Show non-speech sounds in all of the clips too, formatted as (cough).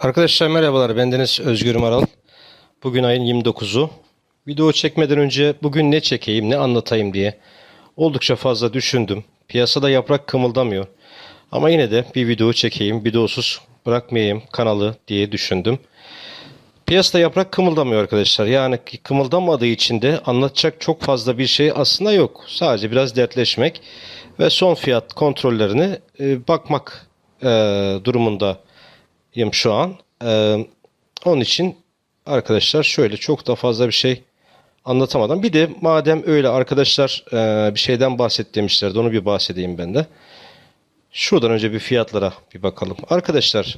Arkadaşlar merhabalar. Bendeniz Özgür Maral. Bugün ayın 29'u. Video çekmeden önce bugün ne çekeyim, ne anlatayım diye oldukça fazla düşündüm. Piyasada yaprak kımıldamıyor. Ama yine de bir video çekeyim, videosuz bırakmayayım kanalı diye düşündüm. Piyasada yaprak kımıldamıyor arkadaşlar. Yani kımıldamadığı için de anlatacak çok fazla bir şey aslında yok. Sadece biraz dertleşmek ve son fiyat kontrollerini e, bakmak e, durumundayım şu an. E, onun için arkadaşlar şöyle çok da fazla bir şey anlatamadan. Bir de madem öyle arkadaşlar e, bir şeyden bahset demişlerdi onu bir bahsedeyim ben de. Şuradan önce bir fiyatlara bir bakalım. Arkadaşlar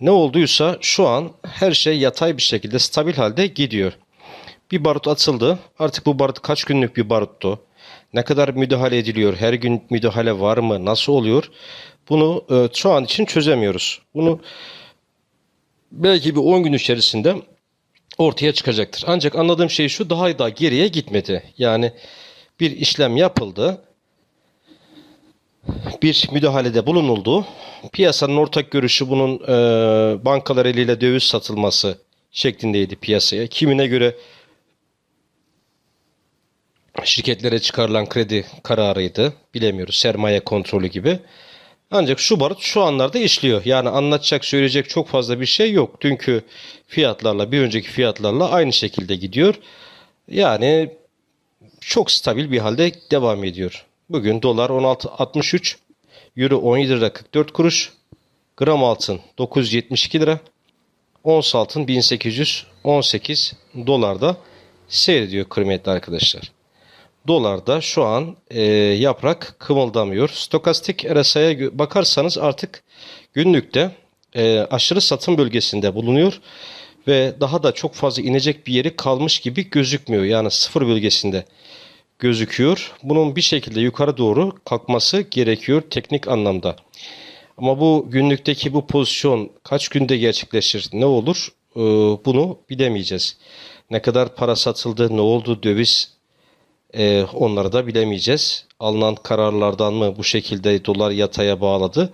ne olduysa şu an her şey yatay bir şekilde stabil halde gidiyor. Bir barut atıldı. Artık bu barut kaç günlük bir baruttu? Ne kadar müdahale ediliyor? Her gün müdahale var mı? Nasıl oluyor? Bunu e, şu an için çözemiyoruz. Bunu belki bir 10 gün içerisinde ortaya çıkacaktır. Ancak anladığım şey şu daha da geriye gitmedi. Yani bir işlem yapıldı bir müdahalede bulunuldu. Piyasanın ortak görüşü bunun e, bankalar eliyle döviz satılması şeklindeydi piyasaya. Kimine göre şirketlere çıkarılan kredi kararıydı. Bilemiyoruz. Sermaye kontrolü gibi. Ancak şu barut şu anlarda işliyor. Yani anlatacak, söyleyecek çok fazla bir şey yok. Dünkü fiyatlarla, bir önceki fiyatlarla aynı şekilde gidiyor. Yani çok stabil bir halde devam ediyor. Bugün dolar 16.63, euro 17 lira 44 kuruş, gram altın 972 lira, ons altın 1818 dolarda seyrediyor kıymetli arkadaşlar. Dolarda şu an e, yaprak kımıldamıyor. Stokastik RSI'ye bakarsanız artık günlükte e, aşırı satım bölgesinde bulunuyor ve daha da çok fazla inecek bir yeri kalmış gibi gözükmüyor. Yani sıfır bölgesinde gözüküyor. Bunun bir şekilde yukarı doğru kalkması gerekiyor teknik anlamda. Ama bu günlükteki bu pozisyon kaç günde gerçekleşir, ne olur e, bunu bilemeyeceğiz. Ne kadar para satıldı, ne oldu, döviz e, onları da bilemeyeceğiz. Alınan kararlardan mı bu şekilde dolar yataya bağladı?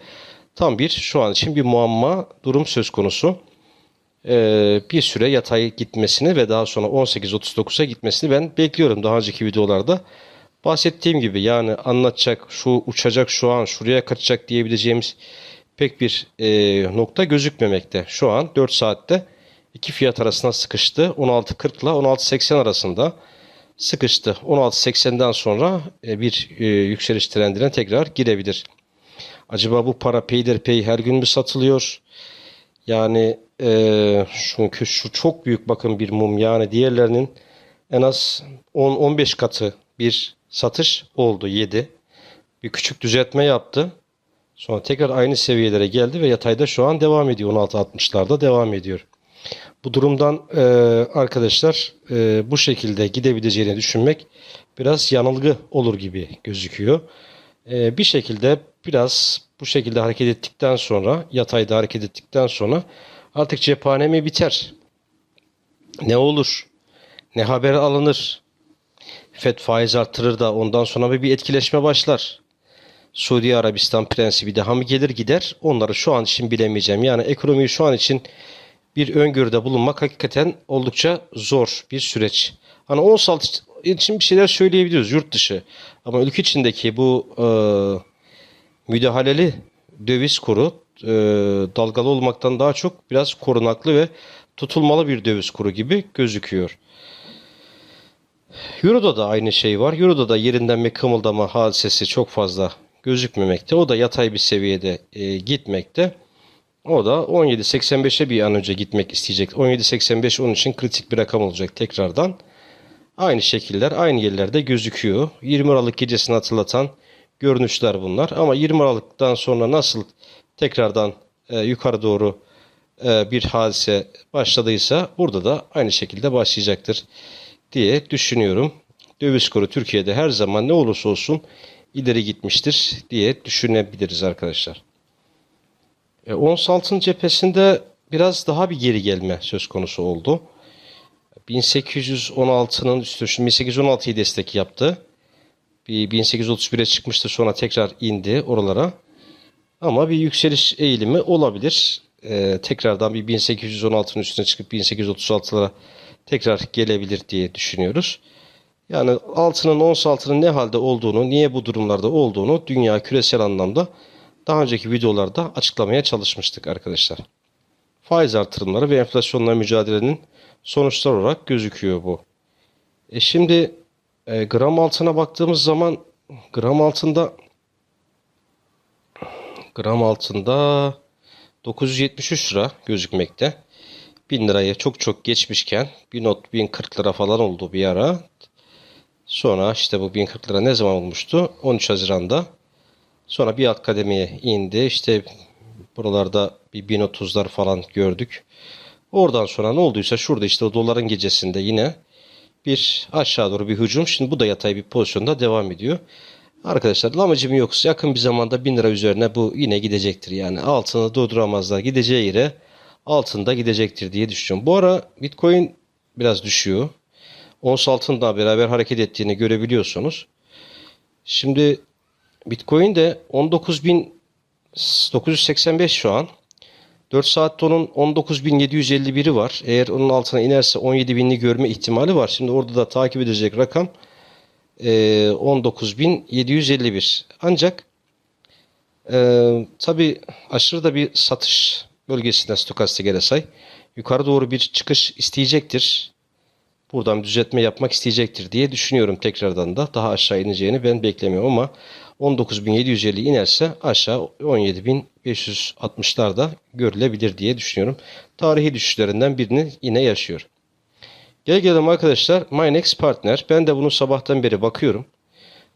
Tam bir şu an için bir muamma durum söz konusu. Ee, bir süre yatay gitmesini ve daha sonra 18.39'a gitmesini ben bekliyorum daha önceki videolarda. Bahsettiğim gibi yani anlatacak, şu uçacak şu an, şuraya kaçacak diyebileceğimiz pek bir e, nokta gözükmemekte. Şu an 4 saatte iki fiyat arasında sıkıştı. 16.40 ile 16.80 arasında sıkıştı. 16.80'den sonra e, bir e, yükseliş trendine tekrar girebilir. Acaba bu para peyderpey her gün mü satılıyor? Yani e, çünkü şu çok büyük bakın bir mum yani diğerlerinin en az 10-15 katı bir satış oldu 7. Bir küçük düzeltme yaptı. Sonra tekrar aynı seviyelere geldi ve yatayda şu an devam ediyor. 16.60'larda devam ediyor. Bu durumdan e, arkadaşlar e, bu şekilde gidebileceğini düşünmek biraz yanılgı olur gibi gözüküyor. E, bir şekilde biraz bu şekilde hareket ettikten sonra yatayda hareket ettikten sonra artık cephane mi biter? Ne olur? Ne haber alınır? FED faiz artırır da ondan sonra bir etkileşme başlar. Suudi Arabistan prensibi daha mı gelir gider? Onları şu an için bilemeyeceğim. Yani ekonomiyi şu an için bir öngörüde bulunmak hakikaten oldukça zor bir süreç. Hani 10 saat için bir şeyler söyleyebiliyoruz yurt dışı. Ama ülke içindeki bu e, müdahaleli döviz kuru e, dalgalı olmaktan daha çok biraz korunaklı ve tutulmalı bir döviz kuru gibi gözüküyor. Euro'da da aynı şey var. Euro'da da yerinden bir kımıldama hadisesi çok fazla gözükmemekte. O da yatay bir seviyede e, gitmekte. O da 17.85'e bir an önce gitmek isteyecek. 17.85 onun için kritik bir rakam olacak tekrardan. Aynı şekiller aynı yerlerde gözüküyor. 20 Aralık gecesini hatırlatan görünüşler bunlar. Ama 20 Aralık'tan sonra nasıl tekrardan e, yukarı doğru e, bir hadise başladıysa burada da aynı şekilde başlayacaktır diye düşünüyorum. Döviz kuru Türkiye'de her zaman ne olursa olsun ileri gitmiştir diye düşünebiliriz arkadaşlar. E, ons altın cephesinde biraz daha bir geri gelme söz konusu oldu. 1816'nın üstü 1816'yı destek yaptı. Bir 1831'e çıkmıştı sonra tekrar indi oralara. Ama bir yükseliş eğilimi olabilir. e, tekrardan bir 1816'ın üstüne çıkıp 1836'lara tekrar gelebilir diye düşünüyoruz. Yani altının ons altının ne halde olduğunu, niye bu durumlarda olduğunu dünya küresel anlamda daha önceki videolarda açıklamaya çalışmıştık arkadaşlar. Faiz artırımları ve enflasyonla mücadelenin sonuçlar olarak gözüküyor bu. E şimdi e, gram altına baktığımız zaman gram altında gram altında 973 lira gözükmekte. 1000 lirayı çok çok geçmişken bir not 1040 lira falan oldu bir ara. Sonra işte bu 1040 lira ne zaman olmuştu? 13 Haziran'da. Sonra bir alt kademeye indi. İşte buralarda bir 1030'lar falan gördük. Oradan sonra ne olduysa şurada işte o doların gecesinde yine bir aşağı doğru bir hücum. Şimdi bu da yatay bir pozisyonda devam ediyor. Arkadaşlar lamacım yoksa yakın bir zamanda 1000 lira üzerine bu yine gidecektir. Yani altını durduramazlar. Gideceği yere altında gidecektir diye düşünüyorum. Bu ara Bitcoin biraz düşüyor. Ons altında beraber hareket ettiğini görebiliyorsunuz. Şimdi Bitcoin de 19.985 şu an. 4 saatte onun 19.751'i var. Eğer onun altına inerse 17.000'li görme ihtimali var. Şimdi orada da takip edecek rakam e, 19.751. Ancak e, tabi aşırı da bir satış bölgesinde stokastik RSI yukarı doğru bir çıkış isteyecektir. Buradan düzeltme yapmak isteyecektir diye düşünüyorum tekrardan da. Daha aşağı ineceğini ben beklemiyorum ama 19.750 inerse aşağı 17.560'larda görülebilir diye düşünüyorum. Tarihi düşüşlerinden birini yine yaşıyor. Gel gelelim arkadaşlar Minex Partner. Ben de bunu sabahtan beri bakıyorum.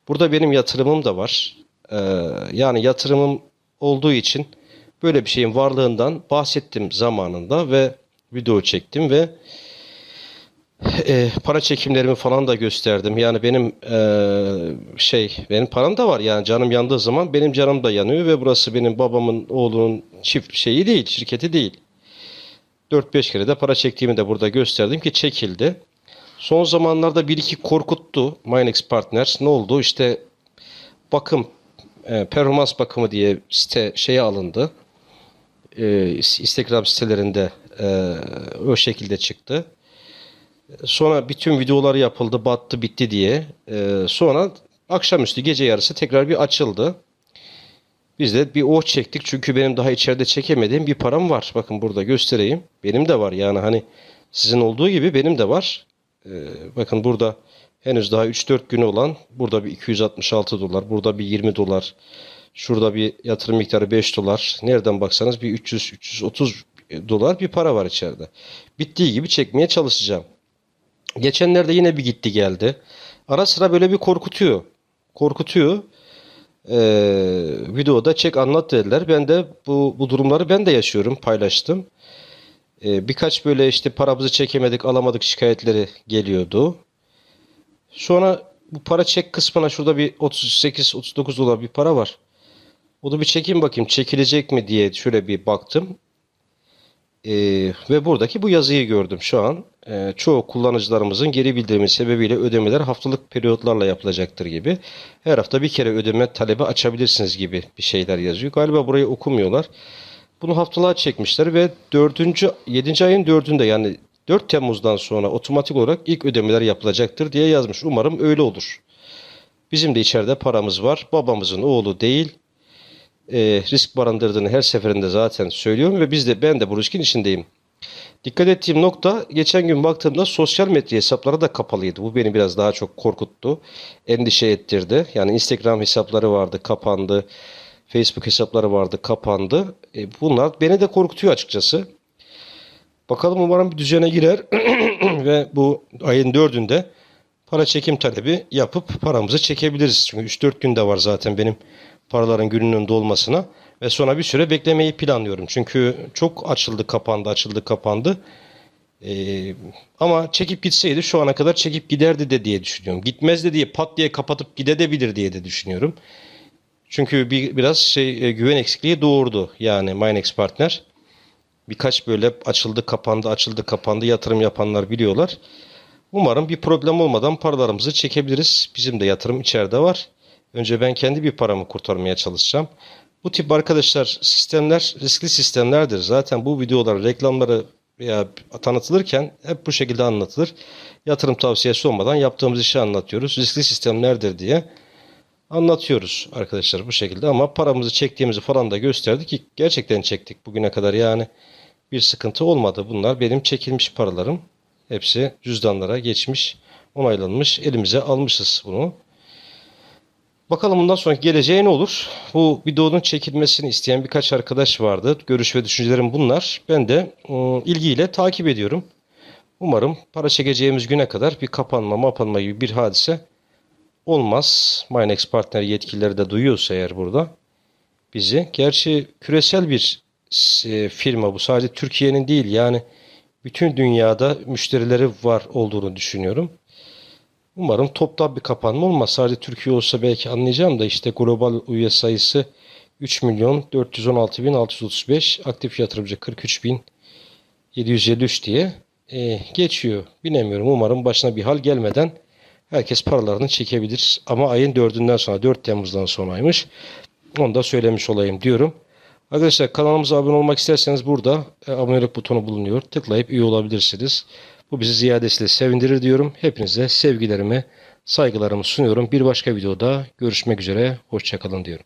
Burada benim yatırımım da var. Ee, yani yatırımım olduğu için böyle bir şeyin varlığından bahsettim zamanında ve video çektim ve e, para çekimlerimi falan da gösterdim. Yani benim e, şey benim param da var. Yani canım yandığı zaman benim canım da yanıyor ve burası benim babamın oğlunun çift şeyi değil, şirketi değil. 4-5 kere de para çektiğimi de burada gösterdim ki çekildi. Son zamanlarda bir iki korkuttu Minex Partners. Ne oldu? İşte bakım e, performans bakımı diye site şeye alındı. E, Instagram sitelerinde e, o şekilde çıktı. Sonra bütün videoları yapıldı, battı, bitti diye. E, sonra akşamüstü gece yarısı tekrar bir açıldı. Biz de bir oh çektik çünkü benim daha içeride çekemediğim bir param var. Bakın burada göstereyim. Benim de var yani hani sizin olduğu gibi benim de var. Ee, bakın burada henüz daha 3-4 günü olan burada bir 266 dolar, burada bir 20 dolar, şurada bir yatırım miktarı 5 dolar. Nereden baksanız bir 300-330 dolar bir para var içeride. Bittiği gibi çekmeye çalışacağım. Geçenlerde yine bir gitti geldi. Ara sıra böyle bir korkutuyor. Korkutuyor e, videoda çek anlat dediler. Ben de bu, bu durumları ben de yaşıyorum paylaştım. E, birkaç böyle işte paramızı çekemedik alamadık şikayetleri geliyordu. Sonra bu para çek kısmına şurada bir 38-39 dolar bir para var. Onu bir çekeyim bakayım çekilecek mi diye şöyle bir baktım. E, ve buradaki bu yazıyı gördüm şu an. E, çoğu kullanıcılarımızın geri bildirimi sebebiyle ödemeler haftalık periyotlarla yapılacaktır gibi. Her hafta bir kere ödeme talebi açabilirsiniz gibi bir şeyler yazıyor. Galiba burayı okumuyorlar. Bunu haftalığa çekmişler ve 4. 7. ayın 4'ünde yani 4 Temmuz'dan sonra otomatik olarak ilk ödemeler yapılacaktır diye yazmış. Umarım öyle olur. Bizim de içeride paramız var. Babamızın oğlu değil e, risk barındırdığını her seferinde zaten söylüyorum ve biz de ben de bu riskin içindeyim. Dikkat ettiğim nokta geçen gün baktığımda sosyal medya hesapları da kapalıydı. Bu beni biraz daha çok korkuttu. Endişe ettirdi. Yani Instagram hesapları vardı kapandı. Facebook hesapları vardı kapandı. E, bunlar beni de korkutuyor açıkçası. Bakalım umarım bir düzene girer (clears throat) ve bu ayın dördünde para çekim talebi yapıp paramızı çekebiliriz. Çünkü 3-4 günde var zaten benim paraların gününün dolmasına ve sonra bir süre beklemeyi planlıyorum. Çünkü çok açıldı kapandı açıldı kapandı. Ee, ama çekip gitseydi şu ana kadar çekip giderdi de diye düşünüyorum. Gitmezdi diye pat diye kapatıp gidebilir diye de düşünüyorum. Çünkü bir, biraz şey e, güven eksikliği doğurdu yani Minex Partner. Birkaç böyle açıldı kapandı açıldı kapandı yatırım yapanlar biliyorlar. Umarım bir problem olmadan paralarımızı çekebiliriz. Bizim de yatırım içeride var. Önce ben kendi bir paramı kurtarmaya çalışacağım. Bu tip arkadaşlar sistemler riskli sistemlerdir. Zaten bu videolar reklamları veya tanıtılırken hep bu şekilde anlatılır. Yatırım tavsiyesi olmadan yaptığımız işi anlatıyoruz. Riskli sistemlerdir diye anlatıyoruz arkadaşlar bu şekilde ama paramızı çektiğimizi falan da gösterdik ki gerçekten çektik bugüne kadar yani bir sıkıntı olmadı. Bunlar benim çekilmiş paralarım. Hepsi cüzdanlara geçmiş, onaylanmış. Elimize almışız bunu. Bakalım bundan sonraki geleceği ne olur? Bu videonun çekilmesini isteyen birkaç arkadaş vardı. Görüş ve düşüncelerim bunlar. Ben de ıı, ilgiyle takip ediyorum. Umarım para çekeceğimiz güne kadar bir kapanma, mapanma gibi bir hadise olmaz. Minex partner yetkilileri de duyuyorsa eğer burada bizi. Gerçi küresel bir e, firma bu. Sadece Türkiye'nin değil yani bütün dünyada müşterileri var olduğunu düşünüyorum. Umarım toptan bir kapanma olmaz. Sadece Türkiye olsa belki anlayacağım da işte global üye sayısı 3 milyon 416 bin 635 aktif yatırımcı 43 bin 753 diye e, geçiyor. Bilemiyorum. Umarım başına bir hal gelmeden herkes paralarını çekebilir. Ama ayın 4'ünden sonra 4 Temmuz'dan sonraymış. Onu da söylemiş olayım diyorum. Arkadaşlar kanalımıza abone olmak isterseniz burada e, abonelik butonu bulunuyor. Tıklayıp üye olabilirsiniz. Bu bizi ziyadesiyle sevindirir diyorum. Hepinize sevgilerimi, saygılarımı sunuyorum. Bir başka videoda görüşmek üzere. Hoşçakalın diyorum.